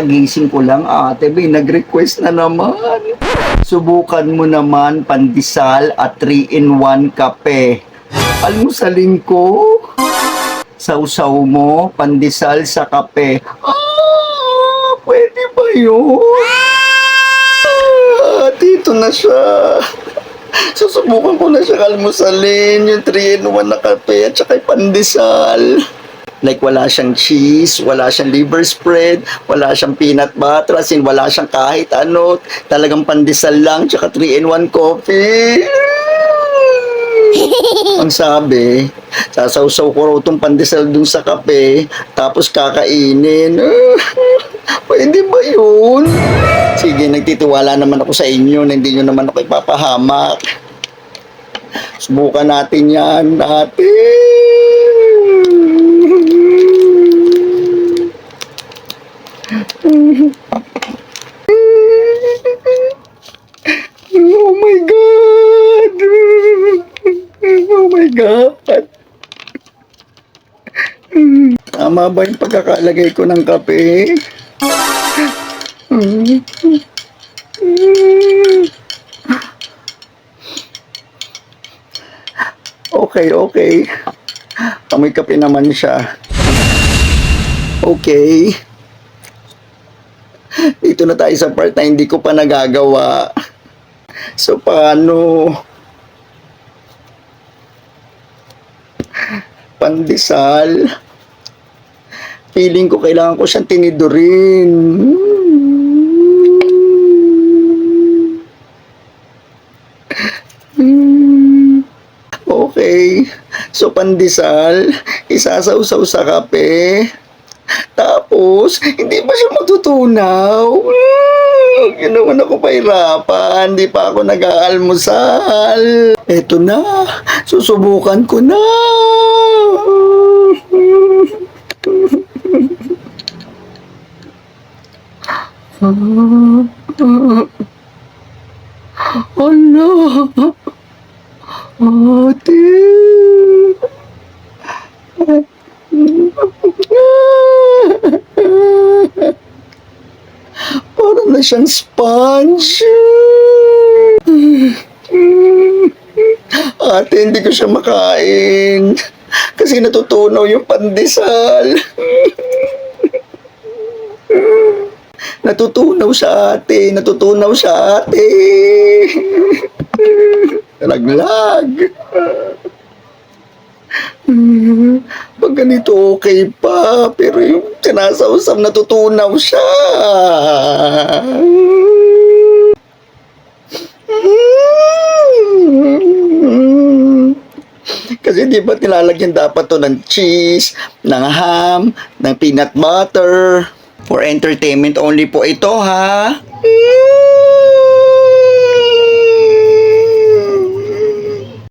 kakagising ko lang, ate, may nag-request na naman. Subukan mo naman pandesal at 3-in-1 kape. Almusalin ko. Sausaw mo, pandesal sa kape. Ah, pwede ba yun? Ah, dito na siya. Susubukan ko na siya almusalin, yung 3-in-1 na kape at saka pandesal. Like wala siyang cheese, wala siyang liver spread, wala siyang peanut butter, as in wala siyang kahit ano. Talagang pandesal lang, tsaka 3-in-1 coffee. Ang sabi, sasawsaw ko raw itong pandesal dun sa kape, tapos kakainin. Pwede ba yun? Sige, nagtitiwala naman ako sa inyo na hindi nyo naman ako ipapahamak. Subukan natin yan, Oh My God! Tama ba yung pagkakalagay ko ng kape? Okay, okay. Amoy kape naman siya. Okay. Dito na tayo sa part na hindi ko pa nagagawa. So, paano? Pandesal. Feeling ko kailangan ko siyang tinidurin. Hmm. Okay. So, pandesal, isasawsaw sa kape. Tapos, hindi ba siya matutunaw? Hmm, Yun naman ako pahirapan. Hindi pa ako nag-aalmusal. Eto na. Susubukan ko na. Ano? Ate. Para na siyang sponge. Ate, hindi ko siya makain. Kasi natutunaw yung pandesal. Natutunaw sa ate. Natutunaw sa ate. Laglag. Pag ganito okay pa, pero yung sinasawsam natutunaw siya. Kasi di ba nilalagyan dapat to ng cheese, ng ham, ng peanut butter. For entertainment only po ito ha.